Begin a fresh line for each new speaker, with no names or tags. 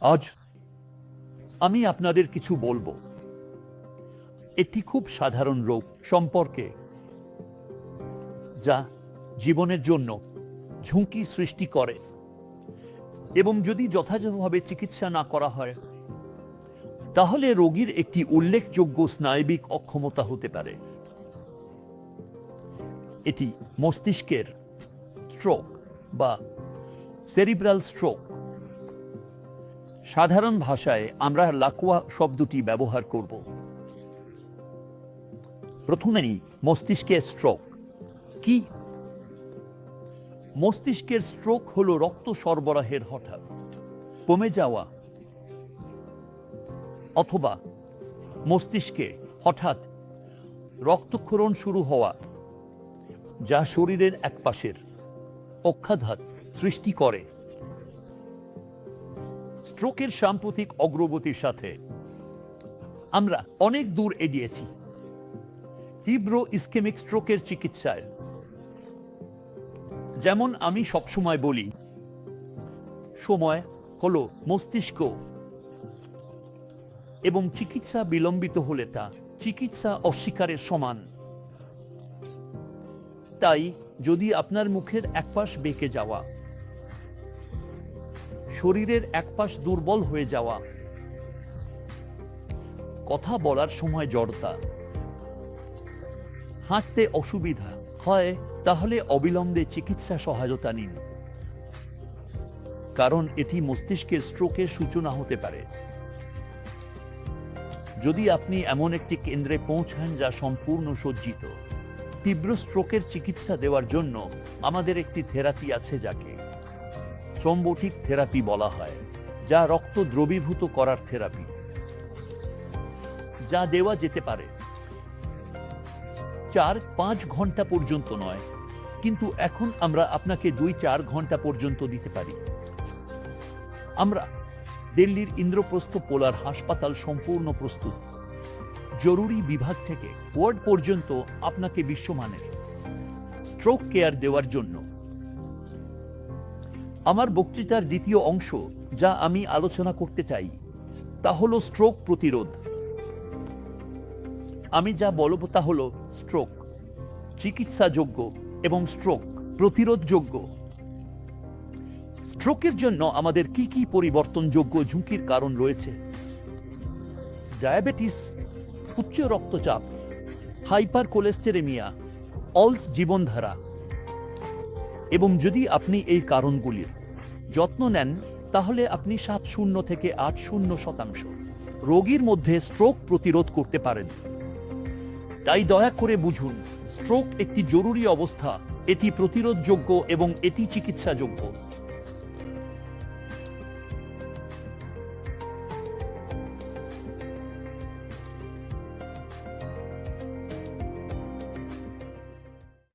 আজ আমি আপনাদের কিছু বলব। একটি খুব সাধারণ রোগ সম্পর্কে, যা জীবনের জন্য ঝুঁকি সৃষ্টি করে এবং যদি যথাযথভাবে চিকিৎসা না করা হয়, তাহলে রোগীর একটি উল্লেখযোগ্য স্নায়বিক অক্ষমতা হতে পারে। এটি মস্তিষ্কের স্ট্রোক বা সেরিব্রাল স্ট্রোক সাধারণ ভাষায় আমরা লাকুয়া শব্দটি ব্যবহার করব। প্রথমেই মস্তিষ্কের স্ট্রোক কি? মস্তিষ্কের স্ট্রোক হলো রক্ত সরবরাহের হঠাৎ। কমে যাওয়া। অথবা মস্তিষ্কে হঠাৎ রক্তক্ষরণ শুরু হওয়া, যা শরীরের একপাশের পক্ষাঘাত সৃষ্টি করে। স্ট্রোকের সাম্প্রতিক অগ্রগতির সাথে আমরা অনেক দূর এগিয়েছি। তীব্র ইস্কেমিক স্ট্রোকের চিকিৎসায়। যেমন আমি সবসময় বলি, সময় হলো মস্তিষ্ক এবং চিকিৎসা বিলম্বিত হলে তা চিকিৎসা অস্বীকারের সমান। তাই যদি আপনার মুখের একপাশ বেঁকে যাওয়া শরীরের একপাশ দুর্বল হয়ে যাওয়া। কথা বলার সময় জড়তা। হাঁটতে অসুবিধা হয়, তাহলে অবিলম্বে চিকিৎসা সহায়তা নিন। কারণ এটি মস্তিষ্কের স্ট্রোকের সূচনা হতে পারে। যদি আপনি এমন একটি কেন্দ্রে পৌঁছান যা সম্পূর্ণ সজ্জিত, তীব্র স্ট্রোকের চিকিৎসা দেওয়ার জন্য আমাদের একটি থেরাপি আছে যাকে থ্রম্বোটিক থেরাপি বলা হয়, যা রক্ত দ্রবীভূত করার থেরাপি, যা দেওয়া যেতে পারে। চার পাঁচ ঘণ্টা পর্যন্ত নয়, কিন্তু এখন আমরা আপনাকে দুই চার ঘণ্টা পর্যন্ত দিতে পারি। আমরা দিল্লির ইন্দ্রপ্রস্থ পোলার হাসপাতাল সম্পূর্ণ প্রস্তুত। জরুরি বিভাগ থেকে ওয়ার্ড পর্যন্ত আপনাকে বিশ্বমানের স্ট্রোক কেয়ার দেওয়ার জন্য আমার বক্তৃতার দ্বিতীয় অংশ যা আমি আলোচনা করতে চাই, তা হল স্ট্রোক প্রতিরোধ। আমি যা বলব তা হলো স্ট্রোক চিকিৎসাযোগ্য এবং স্ট্রোক প্রতিরোধযোগ্য। স্ট্রোকের জন্য আমাদের কি কি পরিবর্তনযোগ্য ঝুঁকির কারণ রয়েছে? ডায়াবেটিস, উচ্চ রক্তচাপ হাইপার কোলেস্টেরেমিয়া অলস জীবনধারা। এবং যদি আপনি এই কারণগুলির যত্ন নেন, তাহলে আপনি সাত শূন্য থেকে আট শূন্য শতাংশ রোগীর মধ্যে স্ট্রোক প্রতিরোধ করতে পারেন। তাই দয়া করে বুঝুন স্ট্রোক একটি জরুরি অবস্থা, এটি প্রতিরোধযোগ্য এবং এটি চিকিৎসাযোগ্য।